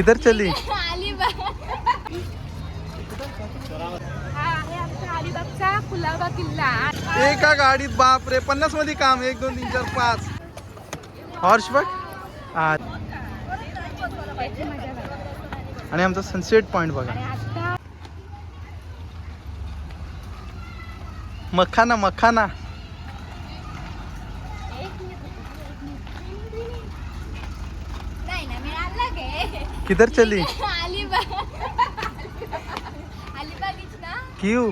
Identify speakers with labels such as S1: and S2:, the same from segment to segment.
S1: किधर चली?
S2: अलिबागचा कुलाबा किल्ला
S1: एका गाडीत बाप रे पन्नासमध्ये काम एक दोन तीन चार पाच. हॉर्स बघ. आणि आमचा सनसेट पॉइंट बघा. मखाना मखाना
S2: एक मिनिट, एक मिनिट. नाही ना मी आणला गे
S1: किधर चली?
S2: अलिबाग अलिबागीच ना
S1: क्यों?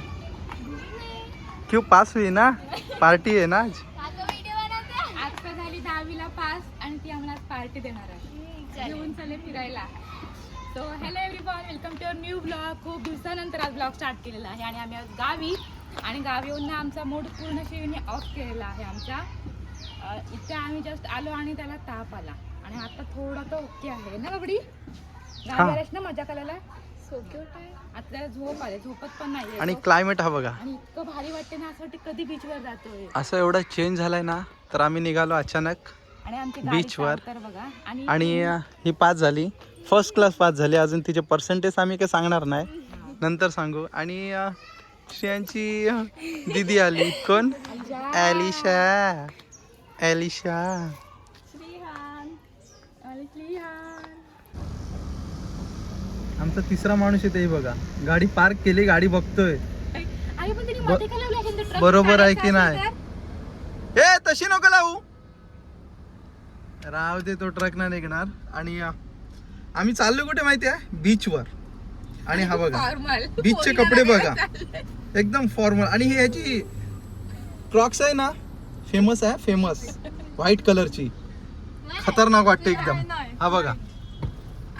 S1: क्यों पास हुई ना? पार्टी है ना आज?
S2: काका आता झाली दहावीला पास आणि ती आम्हाला आज पार्टी देणार आहे घेऊन चालले फिरायला so hello everyone welcome to our new blog खूप दिवसानंतर आज ब्लॉग स्टार्ट केलेला आहे आणि आम्ही आज गावी आणि गावी येऊन ना आमचा मूड पूर्ण शिवीने ऑफ केलेला आहे आमचा अं, इथे आम्ही जस्ट आलो आणि त्याला ताप आला. आणि आता थोडा तो ओके आहे. ना बाबडी आल्यास ना मजा करायला? सो क्यूट आहे. आता त्याला झोप आले. झोपत पण नाही
S1: आणि क्लायमेट हा बघा.
S2: आणि इतकं भारी वाटते ना असं वाटते कधी बीचवर जातोय.
S1: असं एवढा चेंज झालाय ना तर आम्ही निघालो अचानक
S2: आणि आमची
S1: Beach वर.
S2: तर बघा. आणि
S1: ही पास झाली. फर्स्ट क्लास पास झाली. अजून तिचे पर्सेंटेज आम्ही काही सांगणार नाही. नंतर सांगू. आणि श्रेयांची दीदी आली. कोण? एलिशा एलिशा आमचा तिसरा माणूस येते बघा. गाडी पार्क केली गाडी बघतोय. बरोबर आहे की नाही? हे तशी नको लावू. राव दे तो ट्रक ना निघणार. आणि आम्ही चाललो कुठे माहिती आहे बीचवर आणि हा बघा. बीचचे कपडे बघा. एकदम फॉर्मल आणि ही ह्याची क्रॉक्स आहे ना? फेमस आहे फेमस व्हाईट कलरची खतरनाक वाटते एकदम. हा बघा.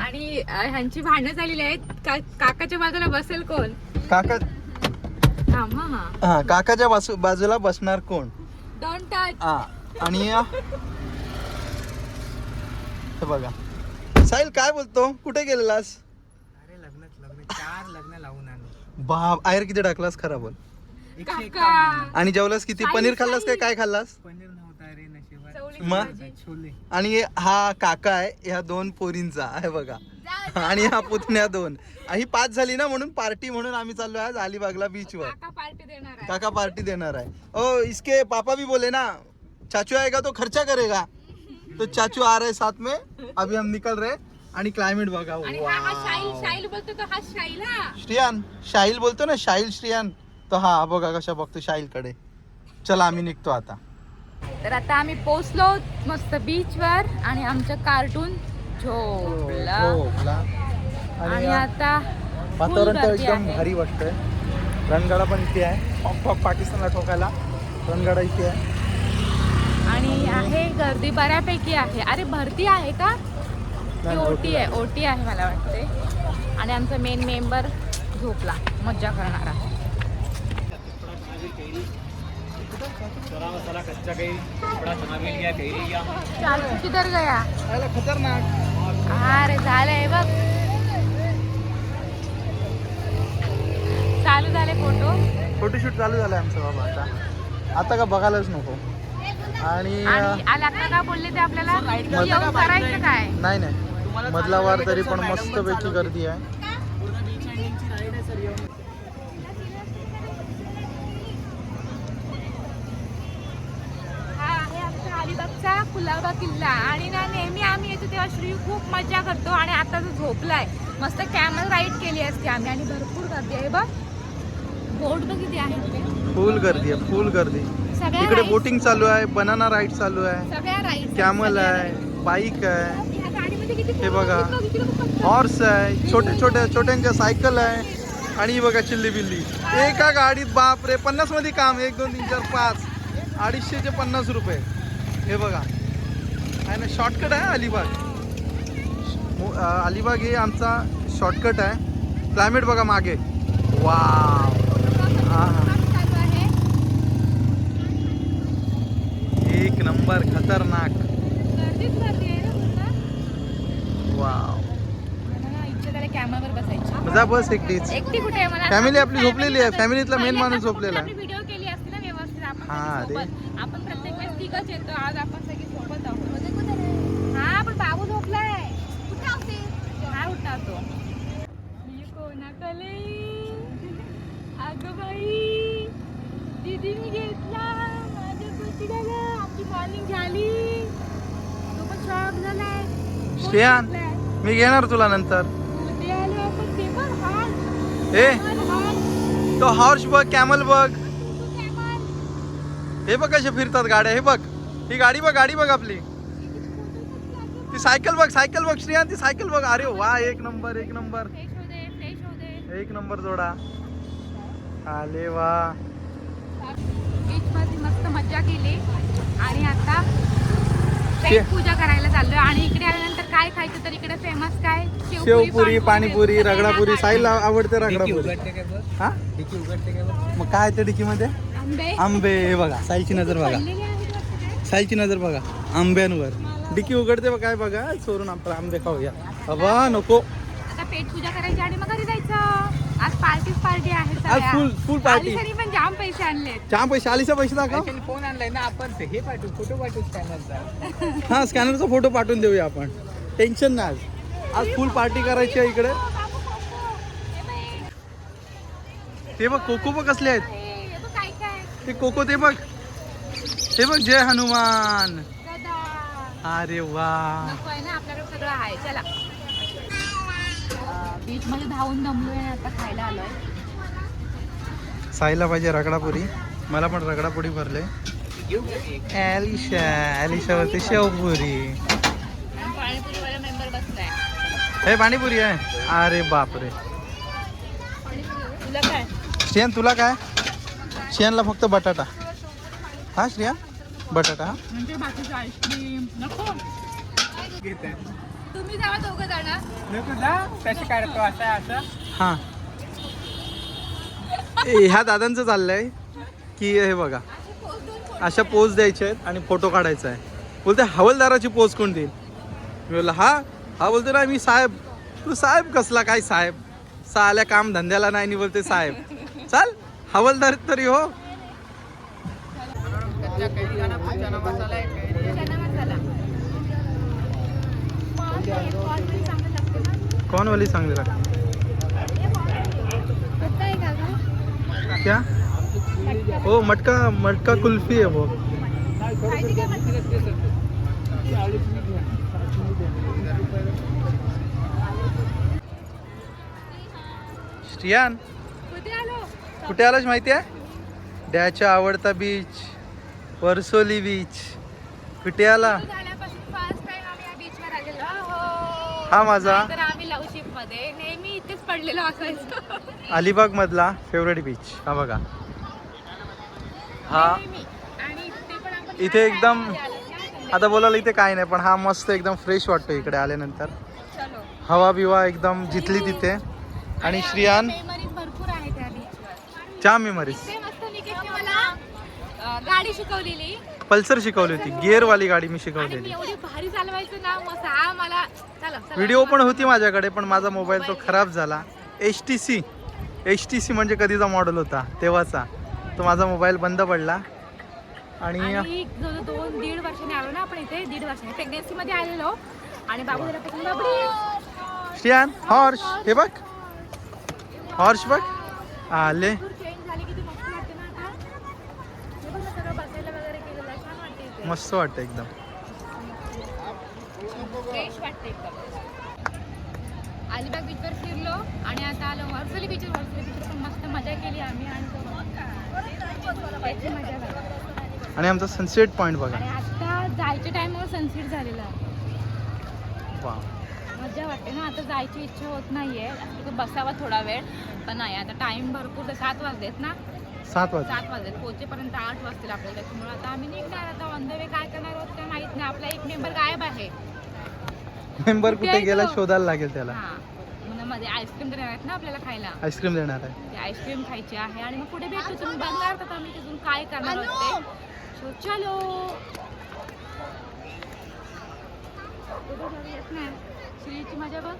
S2: आणि ह्यांची भांडणं झालेली आहेत. का- काकाच्या बाजूला बसेल कोण?
S1: काका
S2: थांब. हा हा
S1: हा काकाच्या बाजू बाजूला बसणार कोण?
S2: डोंट टच
S1: हा आणि अं, हे बघा. साहिल काय बोलतो? कुठे गेलेलास?
S3: अरे लग्नात लग्न चार लग्न लावून आलो
S1: बाप आयर किती टाकलास? खरा बोल.
S2: काका.
S1: आणि जेवलास किती?
S2: साहिल,
S1: पनीर खाल्लास काय?
S2: साहिल.
S1: काय खाल्लास?
S3: पनीर
S1: मग? आणि हा काका आहे ह्या दोन पोरींचा आहे बघा. आणि हा पुतण्या दोन. ही पाच झाली ना म्हणून पार्टी म्हणून आम्ही चाललो आज अलिबागला बीचवर
S2: काका पार्टी देणार आहे.
S1: काका पार्टी देणार आहे. ओ इसके पापा भी बोले ना चाचू आएगा तो खर्चा करेगा. तो चाचू आ रहे साथ में अभी हम निकल रहे आणि क्लायमेट बघा श्रियान शाहील बोलतो ना शाहील श्रियान. तो हा बघा कशा बघतो शाहील कडे चला आम्ही निघतो आता.
S2: तर आता आम्ही पोचलो मस्त बीच वर आणि आमचं कार्टून झोपला.
S1: झोपला.
S2: आणि आता
S1: वातावरण तर एकदम
S2: आहे.
S1: भारी वाटतंय. रणगाडा पण इथे आहे. पॉप पॉप पाकिस्तानला ठोकायला रणगाडा इथे आहे.
S2: आणि आहे गर्दी बऱ्यापैकी आहे. अरे भरती आहे का? ती ओटी आहे ओटी आहे मला वाटते आणि आमचा मेन मेंबर झोपला. मज्जा करणारा.
S3: चला मसाला कच्चा काही थोडा चना मिल गया कैरी गया
S2: चालू किधर गया?
S1: खायला खतरनाक.
S2: अरे झालंय बघ. चालू झाले फोटो.
S1: फोटोशूट चालू झालंय आमचं बाबा आता. आता का बघायलाच नको. आणि
S2: आणि आला आता का बोलले ते आपल्याला? करायचं काय?
S1: नाही नाही. मधला वार तरी पण मस्त पैकी गर्दी आहे
S2: हा आहे आमचा अलिबागचा कुलाबा किल्ला. आणि ना नेहमी आम्ही येतो तेव्हा श्री खूप मजा करतो आणि आता तो झोपलाय मस्त कॅमल राईड केली असते आम्ही आणि भरपूर गर्दी आहे. बघ बोट बघ किती आहे.
S1: फुल गर्दी आहे फुल गर्दी. इकडे बोटिंग चालू आहे बनाना राईड चालू आहे. कॅमल आहे बाईक आहे.
S2: किती
S1: हे बघा. हॉर्स आहे छोटे छोटे छोट्यांच्या सायकल आहे. आणि ही बघा चिल्ली बिल्ली. एका गाडीत बाप रे पन्नासमध्ये काम एक दोन तीन चार पाच. अडीचशेचे पन्नास रुपये. हे बघा. आहे ना शॉर्टकट आहे अलिबाग अलिबाग हे आमचा शॉर्टकट आहे क्लायमेट बघा मागे वा हा एक नंबर खतरनाक. वाव मजा बस एकटीच
S2: एकटी कुठे आहे मला
S1: Family आपली झोपलेली आहे.
S2: बघा.
S1: Family तला main
S2: पहिल्यांदा
S1: माणूस झोपलेला आहे. हा,
S2: सगळे
S1: रे.
S2: सोबत आपण प्रत्येक वेळेस तिघच येतो आज आपण शकतो बाई घेतला. माझ्या आमची झाली. शॉक झालाय
S1: श्रेयान मी घेणार तुला नंतर. ए तो हॉर्स बघ कॅमल बघ. हे बघ कसे फिरतात गाड्या. हे बघ. ही गाडी बघ गाडी बघ आपली. ती सायकल बघ सायकल बघ श्रेयान ती सायकल बघ. अरे वा एक नंबर एक नंबर. एक नंबर जोडा. आले वा.
S2: बीच मध्ये मस्त मज्जा केली. आणि आता पूजा करायला चाललोय. आणि इकडे आल्यानंतर काय खायचं तर इकडे फेमस काय?
S1: शेवपुरी पाणीपुरी रगडापुरी. साईला आवडते रगडापुरी. हा? मग काय ते डिकीमध्ये?
S2: आंबे.
S1: आंबे हे बघा. साईची नजर बघा. साईची नजर बघा. आंब्यांवर. डिकी उघडते बघ काय बघा. चोरून आपण आंबे खाऊया अबा नको.
S2: आता पेट पूजा करायची आणि मग घरी जायचं. आज पार्टीच पार्टी आहे
S1: आज full- full party.
S2: आलिशाने पण जाम पैसे आणलेत
S1: चहा पैसे आलीचा पैसे दाखव.
S3: फोन आणलाय ना आपण ते हे पाठवू फोटो पाठवू स्कॅनरचा
S1: हा स्कॅनरचा फोटो पाठवून देऊया आपण. टेन्शन नाही आज. आज फुल पार्टी करायची आहे इकडे. ते बघ कोको बघ कसले आहेत.
S2: हे बघ काय काय.
S1: ते कोको ते बघ. ते बघ जय हनुमान. अरे वा.
S2: नको आहे ना आपल्याकडे सगळं आहे. चला. बीच मध्ये धावून दमलोय आणि आता खायला आलोय.
S1: साईला पाहिजे रगडापुरी. मला पण रगडापुरी भरले ॲलिशा ॲलिशावरती शेवपुरी.
S2: मेंबर बसलाय
S1: हे पाणीपुरी आहे. अरे बापरे.
S2: तुला काय?
S1: श्रेयन तुला काय? श्रेयनला फक्त बटाटा. हा श्रेया? बटाटा. हा
S2: म्हणजे बाकीचं आईस्क्रीम नको. तुम्ही जावा दोघं जण
S3: कशी काढतो असं असं.
S1: हा. ए, ह्या दादांचं चाललंय की हे बघा. अशा पोज द्यायच्या आहेत आणि फोटो काढायचा आहे. बोलते हवलदाराची पोज कोण देईल? मी बोलला हा? हा बोलतो ना मी साहेब. तू साहेब कसला काय साहेब? साल्या काम धंद्याला नाही आणि बोलते साहेब. चाल हवलदार तरी हो.
S2: चना मसाला
S1: कौन वाली चांगली लागते? क्या? हो मटका मटका कुल्फी है वो. श्रियान
S2: कुठे
S1: कुठे आलास माहिती आहे डॅचा आवडता बीच वर्सोली बीच कुठे आला?
S2: सुरू झाल्यापासून फर्स्ट टाइम आम्ही या बीचवर आलेलो. आहोत.
S1: हा. माझा.
S2: तर आम्ही लवशिपमध्ये. नेहमी इथेच पडलेलो असायचो.
S1: अलिबाग मधला फेवरेट बीच हा बघा. हा.
S2: इथे पण आपण
S1: इथे एकदम आता बोलायला इथे काय नाही पण हा मस्त एकदम फ्रेश वाटतो इकडे आल्यानंतर.
S2: चलो.
S1: हवा बिवा एकदम जिथली तिथे. आणि श्रियान?
S2: मेमरीज भरपूर आहेत त्या बीचवर
S1: च्या मेमरीज
S2: ते मस्त निकेशने मला अं, गाडी शिकवलेली.
S1: पल्सर शिकवली होती. गिअरवाली गाडी मी
S2: आणि मी
S1: शिकवलेली.
S2: एवढी भारी चालवायचं ना मग हा मला चला चला.
S1: व्हिडिओ पण होती माझ्याकडे पण माझा मोबाईल तो खराब झाला. H T C H T C म्हणजे कधीचा मॉडेल होता? तेव्हाचा. तो माझा मोबाईल बंद पडला. आणि
S2: दोन दीड वर्षाने आलो ना आपण इथे. दीड वर्षाने. प्रेग्नेन्सी मध्ये आलेलो. आणि बाबू बाबडी.
S1: श्रियान हॉर्स हे बघ. हॉर्स बघ. आले
S2: चेंज झाली किती मस्त वाटते ना आता हे बघ ना सगळं बसायला वगैरे केलेलं आहे छान वाटते इथे
S1: मस्त वाटतं एकदम.
S2: फ्रेश वाटते एकदम. अलिबाग बीचवर फिरलो आणि आता आलो वर्सोली बीचवर वर्सोली बीचवर पण मस्त मजा केली आम्ही आणि मजा
S1: आणि आमचा सनसेट पॉइंट बघा.
S2: आणि आता जायच्या टायमावर सनसेट झालेला मजा वाटते ना आता जायची इच्छा होत नाहीये. बसावा थोडा वेळ पण नाही आता टाइम भरपूर सात वाजलेत ना.
S1: सात वाजता
S2: सात वाजलेत पोहोचेपर्यंत आठ वाजतील आपल्याला. त्याच्यामुळे आता आम्ही निघणार आता ऑन द वे काय करणार आहोत काय माहीत नाही. आपला एक मेंबर गायब आहे.
S1: मेंबर
S2: कुठे
S1: गेला? शोधायला लागेल त्याला.
S2: हा. मध्ये आईस्क्रीम देणार आहेत ना आपल्याला खायला?
S1: आईस्क्रीम देणार आहे.
S2: ते आईस्क्रीम खायची आहे. आणि मग पुढे भेटू तुम्ही? बघणार तर आम्ही तिथून काय करणार आहोत ते? So, चलो. कुठे जाऊ येत नाही. श्रीची मजा बघ.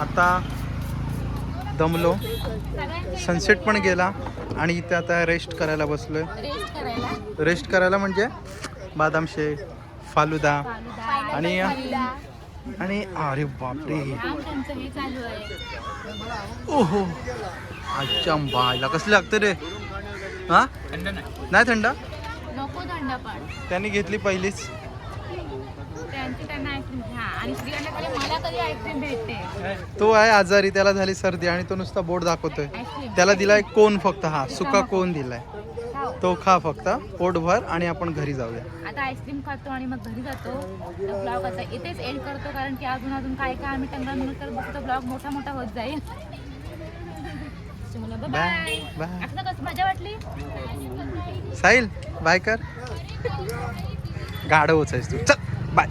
S1: आता दमलो. सनसेट पण गेला आणि इथे आता रेस्ट करायला बसलोय.
S2: रेस्ट करायला?
S1: रेस्ट करायला म्हणजे बादाम शेक फालुदा. आणि. आणि अरे बापरे.
S2: हे आहे.
S1: ओहो. अच्छा बायला कसले लागतं रे? हा?
S3: थंड नाही
S1: थंड?
S2: नको थंड पण.
S1: त्यांनी घेतली पहिलीच.
S2: त्यांची त्यांना आईस्क्रीम हा आणि श्रीगंधा खाली मला कधी आईस्क्रीम भेटते.
S1: तो आहे आजारी त्याला झाली सर्दी आणि तो नुसता बोट दाखवतोय.
S2: आईस्क्रीम
S1: त्याला दिलाय कोण फक्त? हा सुका कोण दिलाय?
S2: खाऊ.
S1: तो खा फक्त पोटभर आणि आपण घरी जाऊया.
S2: आता आईस्क्रीम खातो आणि मग घरी जातो. ब्लॉग आता इथेच एंड करतो कारण की अजून अजून काय काय आम्ही टंगळ म्हणून तर बघतो ब्लॉग मोठा मोठा होत जाईल. बाय
S1: बाय
S2: आता कसं मजा वाटली?
S1: साहिल बाय कर. गाढ होचायस तू. चल. बाय.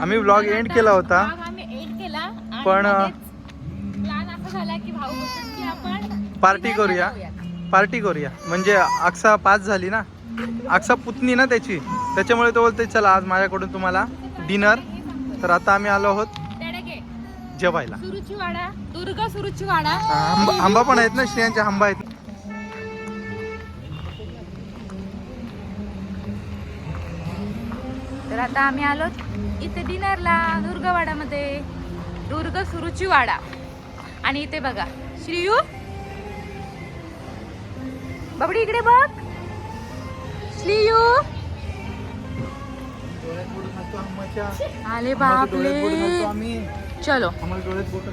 S1: आम्ही व्लॉग एंड केला होता. पण, पार्टी करूया. पार्टी करूया. म्हणजे अक्सा पाच झाली ना. अक्सा पुतणी ना त्याची. त्याच्यामुळे तो बोलते चला आज माझ्याकडून तुम्हाला डिनर तर आता आम्ही आलो आहोत. जेवायला. आंबा पण आहेत ना श्रेयांच्या आंबा आहेत.
S2: तर आता आम्ही आलो इथे डिनरला दुर्गवाडामध्ये. दुर्ग सुरुची वाडा आणि इथे बघा श्रीयू. बबडी इकडे बघ. श्रीयू. आले बापले चलो.
S1: आम्हाला डोळ्यात बोट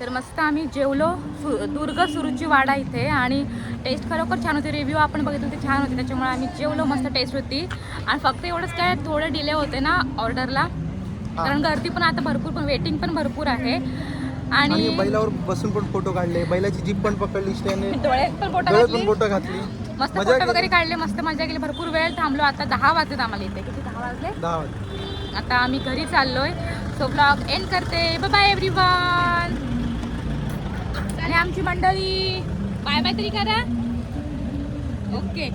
S2: तर मस्त आम्ही जेवलो. सु दुर्ग सुरुची वाडा इथे आणि टेस्ट खरोखर छान होती. रिव्ह्यू आपण बघितलं होते छान होते. त्याच्यामुळे आम्ही जेवलो मस्त टेस्ट होती. आणि फक्त एवढंच काय थोडे डिले होते ना ऑर्डरला कारण गर्दी पण आता भरपूर पण वेटिंग पण भरपूर आहे.
S1: आणि
S2: आणि
S1: बैलावर बसून पण फोटो काढले. बैलाची जीप पण पकडली श्रेयाने
S2: डोळ्यात पण फोटो
S1: डोळ्यात पण
S2: घातली.
S1: फोटो घातली.
S2: मस्त
S1: मजा
S2: फोटो वगैरे
S1: केली.
S2: काढले मस्त मजा केली. भरपूर वेळ थांबलो. आता दहा वाजलेत आम्हाला इथे. किती दहा वाजले?
S1: दहा वाजता
S2: आता आम्ही घरी चाललोय. सो ब्लॉग एंड करते. बाय एव्हरीवन आणि आमची मंडळी. बाय बाय तरी करा ओके